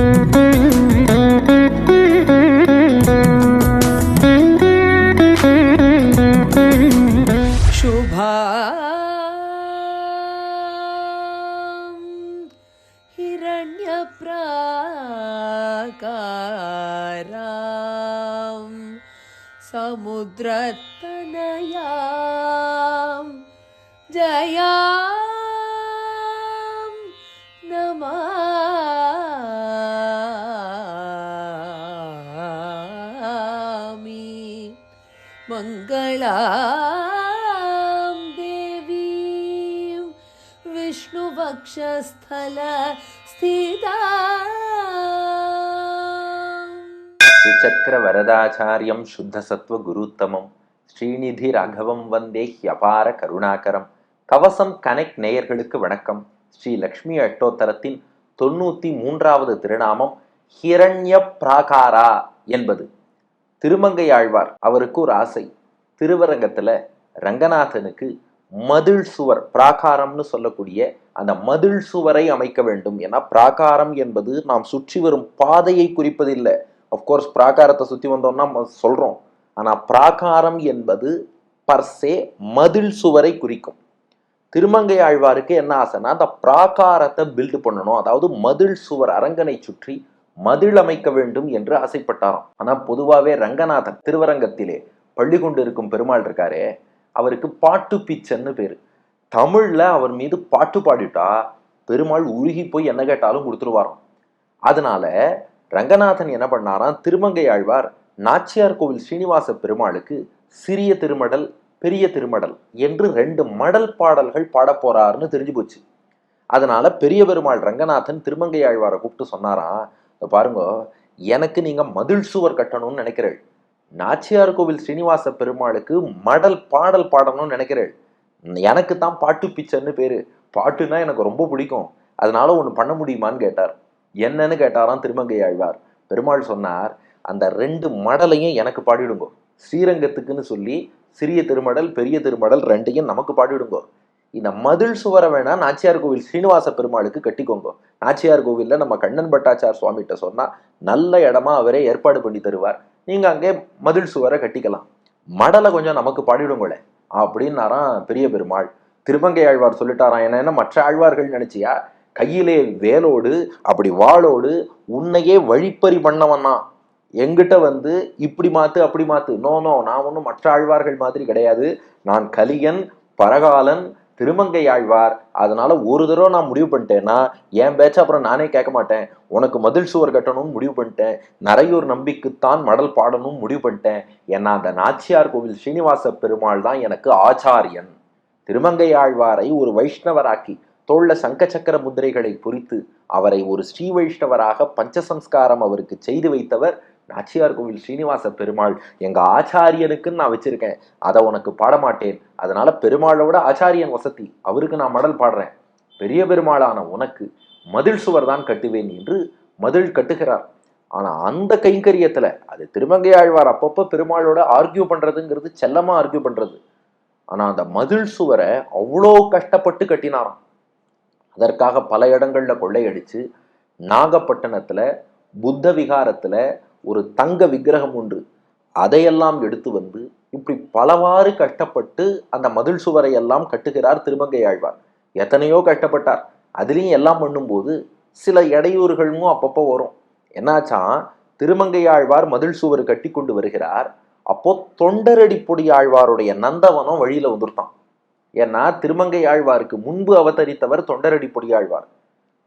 Mm-hmm. विष्णुवक्षस्थल स्थिता சுச்சக்கர வரதாச்சாரியம் சுத்த சத்வ குருத்தமம் ஸ்ரீநிதி ராகவம் வந்தே ஹியபார கருணாகரம் கவசம் கனெக்ட் நேயர்களுக்கு வணக்கம் ஸ்ரீ லக்ஷ்மி அஷ்டோத்தரத்தின் தொண்ணூத்தி மூன்றாவது திருநாமம் ஹிரண்ய பிராகாரா என்பது திருமங்கை ஆழ்வார் அவருக்கு ஒரு ஆசை திருவரங்கத்துல ரங்கநாதனுக்கு மதில் சுவர் பிராகாரம்னு சொல்லக்கூடிய அந்த மதில் சுவரை அமைக்க வேண்டும். ஏன்னா பிராகாரம் என்பது நாம் சுற்றி வரும் பாதையை குறிப்பதில்லை. அஃப்கோர்ஸ் பிராகாரத்தை சுற்றி வந்தோம்னா சொல்கிறோம் சொல்றோம். ஆனா பிராகாரம் என்பது பர்சே மதில் சுவரை குறிக்கும். திருமங்கை ஆழ்வாருக்கு என்ன ஆசைன்னா அந்த பிராகாரத்தை பில்டு பண்ணணும். அதாவது மதில் சுவர் அரங்கனை சுற்றி மதில் அமைக்க வேண்டும் என்று ஆசைப்பட்டாராம். ஆனா பொதுவாவே ரங்கநாதன் திருவரங்கத்திலே பள்ளி கொண்டு இருக்கும் பெருமாள் இருக்காரே அவருக்கு பாட்டு பிச்சன்னு பேர். தமிழில் அவர் மீது பாட்டு பாடிட்டா பெருமாள் உருகி போய் என்ன கேட்டாலும் கொடுத்துருவாராம். அதனால ரங்கநாதன் என்ன பண்ணாராம்? திருமங்கை ஆழ்வார் நாச்சியார் கோவில் ஸ்ரீனிவாச பெருமாளுக்கு சிறிய திருமடல் பெரிய திருமடல் என்று ரெண்டு மடல் பாடல்கள் பாட போறாருன்னு தெரிஞ்சு போச்சு. அதனால பெரிய பெருமாள் ரங்கநாதன் திருமங்கை ஆழ்வாரை கூப்பிட்டு சொன்னாராம் பாருங்க எனக்கு நீங்க மதில் சுவர் கட்டணும்னு நினைக்கிறேள் நாச்சியார் கோவில் ஸ்ரீனிவாச பெருமாளுக்கு மடல் பாடல் பாடணும்னு நினைக்கிறேள். எனக்கு தான் பாட்டு பிச்சைன்னு பேரு. பாட்டுனா எனக்கு ரொம்ப பிடிக்கும். அதனால ஒன்று பண்ண முடியுமான்னு கேட்டார். என்னன்னு கேட்டாராம் திருமங்கை ஆழ்வார். பெருமாள் சொன்னார் அந்த ரெண்டு மடலையும் எனக்கு பாடிடுங்கோ ஸ்ரீரங்கத்துக்குன்னு சொல்லி சிறிய திருமடல் பெரிய திருமடல் ரெண்டையும் நமக்கு பாடிடுங்கோ இந்த மதில் சுவரை வேணா நாச்சியார் கோவில் ஸ்ரீனிவாச பெருமாளுக்கு கட்டிக்கோங்க. நாச்சியார் கோவிலில் நம்ம கண்ணன் பட்டாச்சார் சுவாமிகிட்ட சொன்னால் நல்ல இடமா அவரே ஏற்பாடு பண்ணி தருவார். நீங்கள் அங்கே மதில் சுவரை கட்டிக்கலாம். மடலை கொஞ்சம் நமக்கு பாடிடுங்களே அப்படின்னாராம் பெரிய பெருமாள். திருமங்கை ஆழ்வார் சொல்லிட்டாராம் என்ன என்ன மற்ற ஆழ்வார்கள் நினைச்சியா? கையிலே வேலோடு அப்படி வாளோடு உன்னையே வழிப்பறி பண்ணவன்னா எங்கிட்ட வந்து இப்படி மாத்து அப்படி மாத்து. நோ நோ நான் ஒன்றும் மற்ற ஆழ்வார்கள் மாதிரி கிடையாது. நான் கலியன் பரகாலன் திருமங்கை ஆழ்வார். அதனால ஒரு தடவை நான் முடிவு பண்ணிட்டேன்னா என் பேச்ச அப்புறம் நானே கேட்க மாட்டேன். உனக்கு மதில் சுவர் கட்டணும்னு முடிவு பண்ணிட்டேன். நரையூர் நம்பிக்குத்தான் மடல் பாடணும்னு முடிவு பண்ணிட்டேன். ஏன்னா அந்த நாச்சியார் கோவில் ஸ்ரீனிவாச பெருமாள் தான் எனக்கு ஆச்சாரியன். திருமங்கை ஆழ்வாரை ஒரு வைஷ்ணவராக்கி தோல்ல சங்க சக்கர முத்திரைகளை பொறித்து அவரை ஒரு ஸ்ரீ வைஷ்ணவராக பஞ்சசம்ஸ்காரம் அவருக்கு செய்து வைத்தவர் நாச்சியார் கோவில் ஸ்ரீனிவாச பெருமாள் எங்க ஆச்சாரியனுக்குன்னு நான் வச்சிருக்கேன். அதை உனக்கு பாட மாட்டேன். அதனால பெருமாளோட ஆச்சாரியன் வசதி. அவருக்கு நான் மடல் பாடுறேன். பெரிய பெருமாளான உனக்கு மதில் சுவர் தான் கட்டுவேன் என்று மதில் கட்டுகிறார். ஆனா அந்த கைங்கரியத்துல அது திருமங்கை ஆழ்வார் அப்பப்போ பெருமாளோட ஆர்கியூ பண்றதுங்கிறது செல்லமா ஆர்கியூ பண்றது. ஆனா அந்த மதில் சுவரை அவ்வளோ கஷ்டப்பட்டு கட்டினாராம். அதற்காக பல இடங்கள்ல கொள்ளையடிச்சு நாகப்பட்டினத்துல புத்த விகாரத்துல ஒரு தங்க விக்கிரகம் உண்டு அதையெல்லாம் எடுத்து வந்து இப்படி பலவாறு கஷ்டப்பட்டு அந்த மதில் சுவரை எல்லாம் கட்டுகிறார் திருமங்கை ஆழ்வார். எத்தனையோ கஷ்டப்பட்டார். அதுலேயும் எல்லாம் பண்ணும்போது சில இடையூறுகளும் அப்பப்போ வரும். என்னாச்சான் திருமங்கை ஆழ்வார் மதில் சுவர் கட்டி கொண்டு வருகிறார். அப்போ தொண்டரடி பொடி ஆழ்வாருடைய நந்தவனம் வழியில வந்துருத்தான் ஏன்னா திருமங்கை ஆழ்வாருக்கு முன்பு அவதரித்தவர் தொண்டரடி பொடி ஆழ்வார்.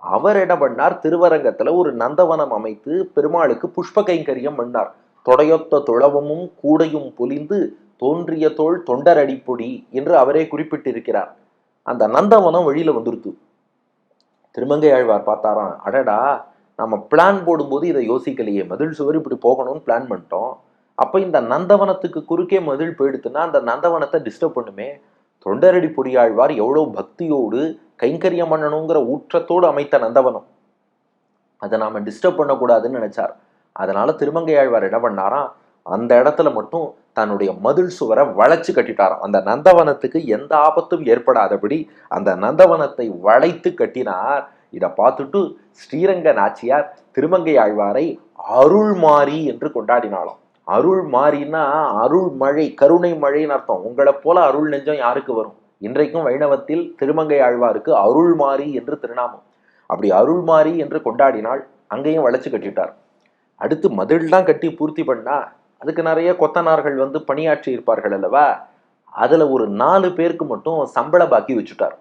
அவர் என்ன பண்ணார்? திருவரங்கத்துல ஒரு நந்தவனம் அமைத்து பெருமாளுக்கு புஷ்ப கைங்கரியம் பண்ணார். தொடையொத்த துளவமும் கூடையும் பொலிந்து தோன்றிய தோள் தொண்டரடிப்பொடி என்று அவரே குறிப்பிட்டிருக்கிறார். அந்த நந்தவனம் வெளியில வந்துருத்து திருமங்கை ஆழ்வார் பார்த்தாராம் அடடா நம்ம பிளான் போடும்போது இதை யோசிக்கலையே மதில் சுவர் இப்படி போகணும்னு பிளான் பண்ணிட்டோம். அப்போ இந்த நந்தவனத்துக்கு குறுக்கே மதில் போயிடுத்துன்னா அந்த நந்தவனத்தை டிஸ்டர்ப் பண்ணுமே. தொண்டரடி பொடியாழ்வார் எவ்வளோ பக்தியோடு கைங்கரியம் பண்ணணுங்கிற ஊற்றத்தோடு அமைத்த நந்தவனம். அதை நாம் டிஸ்டர்ப் பண்ணக்கூடாதுன்னு நினைச்சார். அதனால திருமங்கை ஆழ்வார் என்ன பண்ணாராம் அந்த இடத்துல மட்டும் தன்னுடைய மதில் சுவரை வளைச்சு கட்டிட்டாராம். அந்த நந்தவனத்துக்கு எந்த ஆபத்தும் ஏற்படாதபடி அந்த நந்தவனத்தை வளைத்து கட்டினார். இதை பார்த்துட்டு ஸ்ரீரங்க நாச்சியார் திருமங்கை ஆழ்வாரை அருள்மாரி என்று கொண்டாடினாலும் அருள் மாறினா அருள் மழை கருணை மழைன்னு அர்த்தம். உங்களை போல அருள் நெஞ்சம் யாருக்கு வரும்? இன்றைக்கும் வைணவத்தில் திருமங்கை ஆழ்வாருக்கு அருள்மாரி என்று திருநாமம். அப்படி அருள்மாரி என்று கொண்டாடினால் அங்கேயும் வளைச்சு கட்டிட்டார். அடுத்து மதில்லாம் கட்டி பூர்த்தி பண்ணா அதுக்கு நிறைய கொத்தனார்கள் வந்து பணியாற்றி இருப்பார்கள் அல்லவா? அதில் ஒரு நாலு பேருக்கு மட்டும் சம்பள பாக்கி வச்சுட்டார்.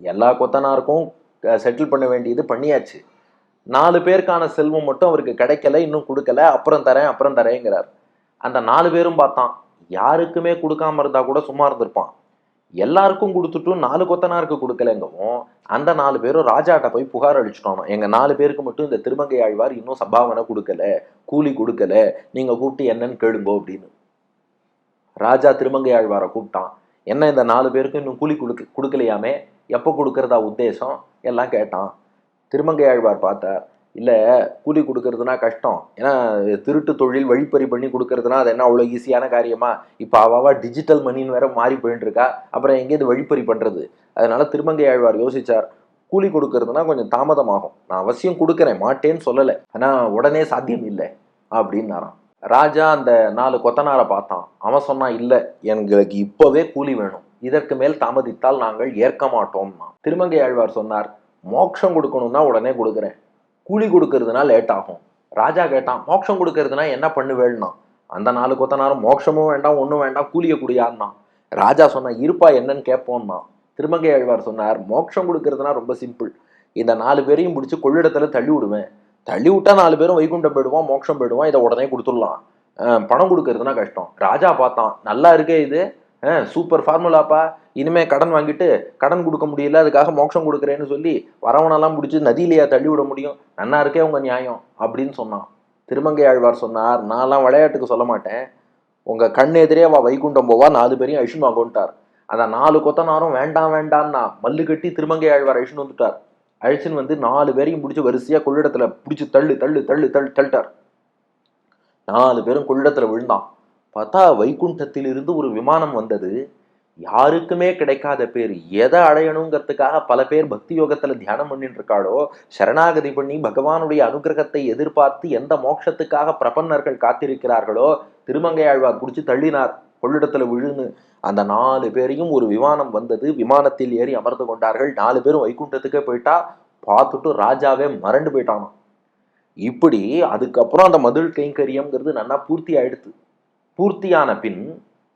எல்லா கொத்தனாருக்கும் செட்டில் பண்ண வேண்டியது பண்ணியாச்சு. நாலு பேருக்கான செல்வம் மட்டும் அவருக்கு கிடைக்கல இன்னும் கொடுக்கல அப்புறம் தரேன் அப்புறம் தரேங்கிறார். அந்த நாலு பேரும் பார்த்தான். யாருக்குமே கொடுக்காம இருந்தா கூட சும்மா இருந்திருப்பான். எல்லாருக்கும் கொடுத்துட்டும் நாலு கொத்தனாருக்கு கொடுக்கலங்கவும் அந்த நாலு பேரும் ராஜாட்ட போய் புகார் அளிச்சுட்டோம் எங்க நாலு பேருக்கு மட்டும் இந்த திருமங்கை ஆழ்வார் இன்னும் சம்பாவனை கொடுக்கல கூலி கொடுக்கல நீங்க கூப்பிட்டு என்னன்னு கேளுங்கோ அப்படின்னு. ராஜா திருமங்கை ஆழ்வாரை கூப்பிட்டான். என்ன இந்த நாலு பேருக்கும் இன்னும் கூலி கொடுக்க கொடுக்கலையாமே? எப்போ கொடுக்கறதா உத்தேசம்? எல்லாம் கேட்டான். திருமங்கை ஆழ்வார் பார்த்தார். இல்லை கூலி கொடுக்கறதுனா கஷ்டம். ஏன்னா திருட்டு தொழில் வழிப்பறி பண்ணி கொடுக்கறதுனா அது என்ன அவ்வளோ ஈஸியான காரியமா? இப்போ அவாவா டிஜிட்டல் மணின்னு வேற மாறி போயிட்டு இருக்கா அப்புறம் எங்கேயிருந்து வழிப்பறி பண்ணுறது அதனால திருமங்கை ஆழ்வார் யோசிச்சார் கூலி கொடுக்கறதுனா கொஞ்சம் தாமதமாகும். நான் அவசியம் கொடுக்குறேன் மாட்டேன்னு சொல்லலை. ஆனால் உடனே சாத்தியம் இல்லை அப்படின்னாராம். ராஜா அந்த நாலு கொத்தனாரை பார்த்தான். அவன் சொன்னான் இல்லை எங்களுக்கு இப்போவே கூலி வேணும். இதற்கு மேல் தாமதித்தால் நாங்கள் ஏற்க மாட்டோம்னா திருமங்கை ஆழ்வார் சொன்னார் மோட்சம் கொடுக்கணும்னா உடனே கொடுக்குறேன். கூலி கொடுக்கறதுனா லேட் ஆகும். ராஜா கேட்டான் மோட்சம் கொடுக்கறதுனா என்ன பண்ணுவேன்னா அந்த நாலு கொத்தனாரும் மோட்சமும் வேண்டாம் ஒன்றும் வேண்டாம் கூலியை குடியான்னா ராஜா சொன்னா இருப்பா என்னன்னு கேட்போம்னா திருமங்கை ஆழ்வார் சொன்னார் மோட்சம் கொடுக்கறதுனா ரொம்ப சிம்பிள் இந்த நாலு பேரையும் பிடிச்சி கொள்ளிடத்துல தள்ளி விடுவேன். தள்ளி விட்டா நாலு பேரும் வைகுண்டம் போயிடுவான் மோட்சம் போயிடுவான் இதை உடனே கொடுத்துடலாம். பணம் கொடுக்கறதுனா கஷ்டம். ராஜா பார்த்தான் நல்லா இருக்கே இது. சூப்பர் ஃபார்முலாப்பா இனிமே கடன் வாங்கிட்டு கடன் கொடுக்க முடியல அதுக்காக மோட்சம் கொடுக்குறேன்னு சொல்லி வரவனெல்லாம் பிடிச்சி நதியிலையா தள்ளி விட முடியும். நன்னா இருக்கே உங்கள் நியாயம் அப்படின்னு சொன்னான். திருமங்கை ஆழ்வார் சொன்னார் நான்லாம் விளையாட்டுக்கு சொல்ல மாட்டேன். உங்கள் கண் எதிரே அவ வைகுண்டம் போவா நாலு பேரையும் அழிச்சுமா கொண்டுட்டார் அந்த நாலு கொத்தனாரும் வேண்டாம் வேண்டான்னா மல்லு கட்டி திருமங்கை ஆழ்வார் அழிச்சுன்னு வந்துட்டார். அழிச்சுன்னு வந்து நாலு பேரையும் பிடிச்சி வரிசையாக கொள்ளிடத்தில் பிடிச்சி தள்ளு தள்ளு தள்ளு தள்ளு தள்ளிட்டார். நாலு பேரும் கொள்ளிடத்தில் விழுந்தான். பார்த்தா வைகுண்டத்திலிருந்து ஒரு விமானம் வந்தது. யாருக்குமே கிடைக்காத பேர். எதை அடையணுங்கிறதுக்காக பல பேர் பக்தி யோகத்துல தியானம் பண்ணிட்டு இருக்காளோ சரணாகதி பண்ணி பகவானுடைய அனுகிரகத்தை எதிர்பார்த்து எந்த மோட்சத்துக்காக பிரபன்னர்கள் காத்திருக்கிறார்களோ திருமங்கை குடிச்சு தள்ளினார் கொள்ளிடத்துல விழுன்னு அந்த நாலு பேரையும் ஒரு விமானம் வந்தது. விமானத்தில் ஏறி அமர்ந்து கொண்டார்கள். நாலு பேரும் வைகுண்டத்துக்கே போயிட்டா பார்த்துட்டு ராஜாவே மறண்டு போயிட்டானோ இப்படி அதுக்கப்புறம் அந்த மதுள் கைங்கரியம்ங்கிறது நன்னா பூர்த்தி ஆயிடுத்து. பூர்த்தியான பின்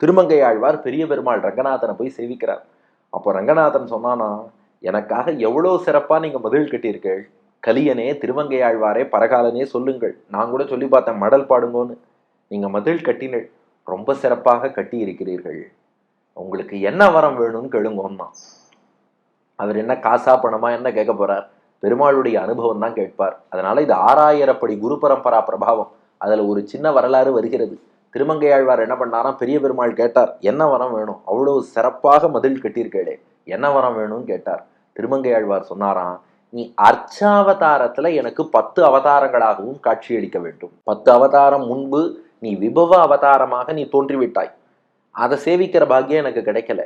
திருமங்கை ஆழ்வார் பெரிய பெருமாள் ரங்கநாதனை போய் சேவிக்கிறார். அப்போ ரங்கநாதன் சொன்னானா எனக்காக எவ்வளோ சிறப்பாக நீங்க மதில் கட்டியிருக்கீள் கலியனே திருமங்கை ஆழ்வாரே பரகாலனே சொல்லுங்கள். நான் கூட சொல்லி பார்த்தேன் மடல் பாடுங்கோன்னு. நீங்கள் மதில் கட்டினீள் ரொம்ப சிறப்பாக கட்டி இருக்கிறீர்கள் உங்களுக்கு என்ன வரம் வேணும்னு கேளுங்கோன்னா அவர் என்ன காசா பணமா என்ன கேட்க போறார்? பெருமாளுடைய அனுபவம் தான் கேட்பார். அதனால இது ஆறாயிரப்படி குரு பரம்பரா பிரபாவம். அதில் ஒரு சின்ன வரலாறு வருகிறது. திருமங்கை ஆழ்வார் என்ன பண்ணாராம்? பெரிய பெருமாள் கேட்டார் என்ன வரம் வேணும்? அவ்வளவு சிறப்பாக மதில் கட்டியிருக்கேளே என்ன வரம் வேணும்னு கேட்டார். திருமங்கையாழ்வார் சொன்னாராம் நீ அர்ச்சாவதாரத்துல எனக்கு பத்து அவதாரங்களாகவும் காட்சியளிக்க வேண்டும். பத்து அவதாரம் முன்பு நீ விபவ அவதாரமாக நீ தோன்றிவிட்டாய். அதை சேவிக்கிற பாக்கியம் எனக்கு கிடைக்கல.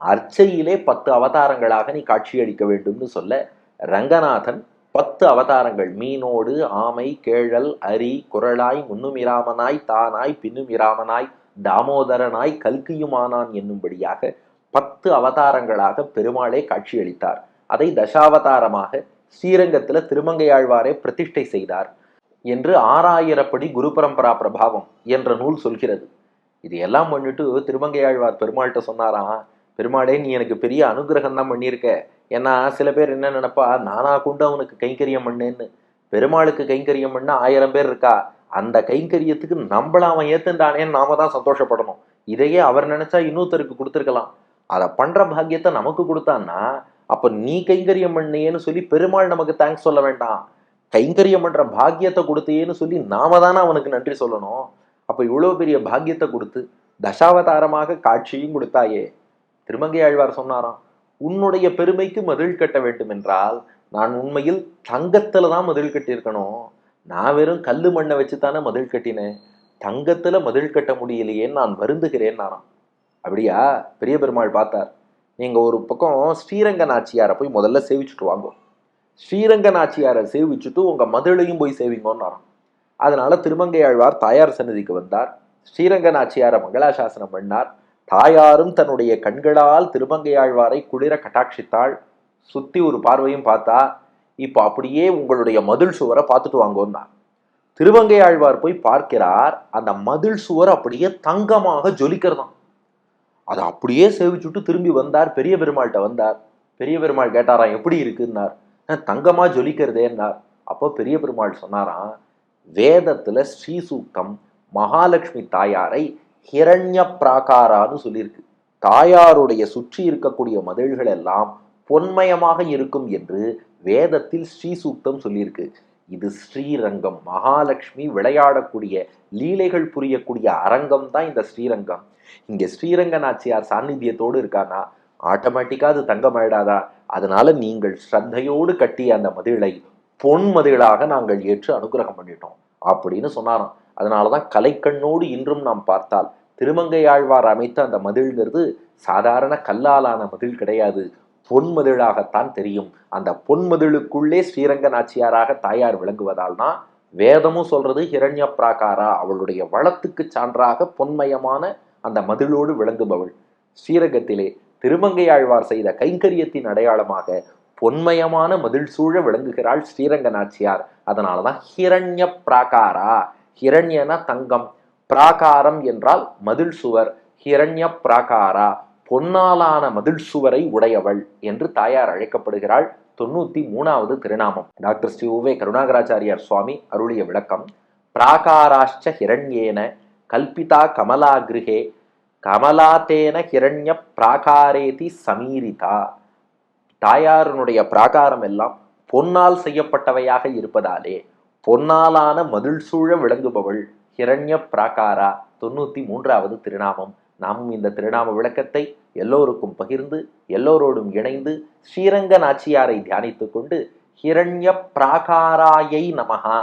அர்ச்சையிலே பத்து அவதாரங்களாக நீ காட்சியளிக்க வேண்டும்னு சொல்ல ரங்கநாதன் பத்து அவதாரங்கள். மீனோடு ஆமை கேழல் அரி குரலாய் முன்னுமிராமனாய் தானாய் பின்னுமிராமனாய் தாமோதரனாய் கல்கியுமானான் என்னும்படியாக பத்து அவதாரங்களாக பெருமாளே காட்சியளித்தார். அதை தசாவதாரமாக ஸ்ரீரங்கத்துல திருமங்கையாழ்வாரே பிரதிஷ்டை செய்தார் என்று ஆறாயிரப்படி குரு பரம்பரா பிரபாவம் என்ற நூல் சொல்கிறது. இது எல்லாம் பண்ணிட்டு திருமங்கையாழ்வார் பெருமாள்கிட்ட சொன்னாராம் பெருமாளே நீ எனக்கு பெரிய அனுகிரகம் தான் பண்ணியிருக்க. ஏன்னா சில பேர் என்ன நினப்பா நானா கொண்டு அவனுக்கு கைங்கரியம் பண்ணேன்னு. பெருமாளுக்கு கைங்கரியம் பண்ண ஆயிரம் பேர் இருக்கா? அந்த கைங்கரியத்துக்கு நம்மள அவன் ஏத்துண்டானேன்னு நாம தான் சந்தோஷப்படணும். இதையே அவர் நினைச்சா இன்னொருத்தருக்கு கொடுத்துருக்கலாம். அதை பண்ற பாக்கியத்தை நமக்கு கொடுத்தான்னா அப்ப நீ கைங்கரியம் பண்ணியேன்னு சொல்லி பெருமாள் நமக்கு தேங்க்ஸ் சொல்ல வேண்டாம். கைங்கரியம் பண்ற பாக்கியத்தை கொடுத்தியேன்னு சொல்லி நாம தானே அவனுக்கு நன்றி சொல்லணும். அப்ப இவ்வளவு பெரிய பாக்கியத்தை கொடுத்து தசாவதாரமாக காட்சியும் கொடுத்தாயே. திருமங்கை ஆழ்வார் சொன்னாராம் உன்னுடைய பெருமைக்கு மதில் கட்ட வேண்டும் என்றால் நான் உண்மையில் தங்கத்துல தான் மதில் கட்டியிருக்கணும். நான் வெறும் கல்லு மண்ணை வச்சு தானே மதில் கட்டினேன். தங்கத்துல மதில் கட்ட முடியலையேன்னு நான் வருந்துகிறேன் நானாம். அப்படியா? பெரிய பெருமாள் பார்த்தார். நீங்க ஒரு பக்கம் ஸ்ரீரங்க நாச்சியாரை போய் முதல்ல சேவிச்சுட்டு வாங்க. ஸ்ரீரங்க நாச்சியாரை சேவிச்சுட்டு உங்க மதுளையும் போய் சேவிங்கன்னாராம் அதனால திருமங்கையாழ்வார் தாயார் சன்னதிக்கு வந்தார். ஸ்ரீரங்க நாச்சியாரை மங்களாசாசனம் பண்ணார். தாயாரும் தன்னுடைய கண்களால் திருமங்கையாழ்வாரை குளிர கட்டாட்சித்தாள். சுத்தி ஒரு பார்வையும் பார்த்தா இப்போ அப்படியே உங்களுடைய மதில் சுவரை பார்த்துட்டு வாங்கோன்னா திருவங்கையாழ்வார் போய் பார்க்கிறார் அந்த மதில் சுவர் அப்படியே தங்கமாக ஜொலிக்கிறதாம் அதை அப்படியே சேவிச்சுட்டு திரும்பி வந்தார் பெரிய பெருமாள்கிட்ட வந்தார். பெரிய பெருமாள் கேட்டாராம் எப்படி இருக்குன்னார்? தங்கமா ஜொலிக்கிறதேன்னார் அப்போ பெரிய பெருமாள் சொன்னாராம் வேதத்துல ஸ்ரீசூக்தம் மகாலட்சுமி தாயாரை ஹிரண்ய பிராகாரான்னு சொல்லியிருக்கு. தாயாருடைய சுற்றி இருக்கக்கூடிய மதில்கள் எல்லாம் பொன்மயமாக இருக்கும் என்று வேதத்தில் ஸ்ரீ சூக்தம் சொல்லியிருக்கு. இது ஸ்ரீரங்கம். மகாலட்சுமி விளையாடக்கூடிய லீலைகள் புரியக்கூடிய அரங்கம் தான் இந்த ஸ்ரீரங்கம். இங்க ஸ்ரீரங்க நாச்சியார் சாநித்தியத்தோடு இருக்கானா? ஆட்டோமேட்டிக்கா அது தங்கமாயிடாதா அதனால நீங்கள் ஸ்ரத்தையோடு கட்டிய அந்த மதிலை பொன் மதிலாக நாங்கள் ஏற்று அனுகிரகம் பண்ணிட்டோம். அப்படின்னு சொன்னாராம். அதனாலதான் கலைக்கண்ணோடு இன்றும் நாம் பார்த்தால் திருமங்கையாழ்வார் அமைத்த அந்த மதில்ங்கிறது சாதாரண கல்லாலான மதில் கிடையாது. பொன்மதிலாகத்தான் தெரியும். அந்த பொன்மதிலுக்குள்ளே ஸ்ரீரங்க நாச்சியாராக தாயார் விளங்குவதால் தான் வேதமும் சொல்றது ஹிரண்ய பிராகாரா அவளுடைய வளத்துக்கு சான்றாக பொன்மயமான அந்த மதிலோடு விளங்குபவள். ஸ்ரீரங்கத்திலே திருமங்கையாழ்வார் செய்த கைங்கரியத்தின் அடையாளமாக பொன்மயமான மதில் சூழ விளங்குகிறாள் ஸ்ரீரங்க நாச்சியார் அதனாலதான் ஹிரண்ய பிராகாரா ஹிரண்யனா தங்கம் பிராகாரம் என்றால் மதில் சுவர் ஹிரண்ய பிராகாரா பொன்னாலான மதில் சுவரை உடையவள் என்று தாயார் அழைக்கப்படுகிறாள். தொண்ணூத்தி மூணாவது திருநாமம். டாக்டர் ஸ்ரீ உவே கருணாகராச்சாரியார் சுவாமி அருளிய விளக்கம். பிராகாராஷ்ட ஹிரண்யேன கல்பிதா கமலா கிருஹே கமலாத்தேன ஹிரண்ய பிராகாரேதி சமீரிதா. தாயாரனுடைய பிராகாரம் எல்லாம் பொன்னால் செய்யப்பட்டவையாக இருப்பதாலே பொன்னாலான மதில் சூழ விளங்குபவள் ஹிரண்ய பிராகாரா தொண்ணூத்தி மூன்றாவது திருநாமம். நாமும் இந்த திருநாம விளக்கத்தை எல்லோருக்கும் பகிர்ந்து எல்லோரோடும் இணைந்து ஸ்ரீரங்க நாச்சியாரை தியானித்துக் கொண்டு ஹிரண்ய பிராகாராயை நமஹா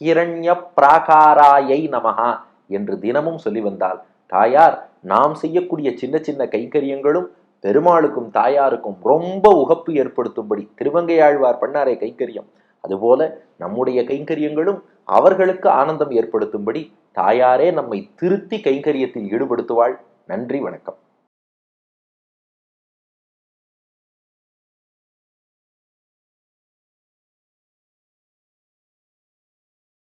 ஹிரண்ய பிராகாராயை நமஹா என்று தினமும் சொல்லி வந்தால் தாயார் நாம் செய்யக்கூடிய சின்ன சின்ன கைங்கரியங்களும் பெருமாளுக்கும் தாயாருக்கும் ரொம்ப உகப்பு ஏற்படுத்தும்படி திருவங்கையாழ்வார் பண்ணாரே கைங்கரியம். அதுபோல நம்முடைய கைங்கரியங்களும் அவர்களுக்கு ஆனந்தம் ஏற்படுத்தும்படி தாயாரே நம்மை திருத்தி கைங்கரியத்தில் ஈடுபடுத்துவாள். நன்றி வணக்கம்.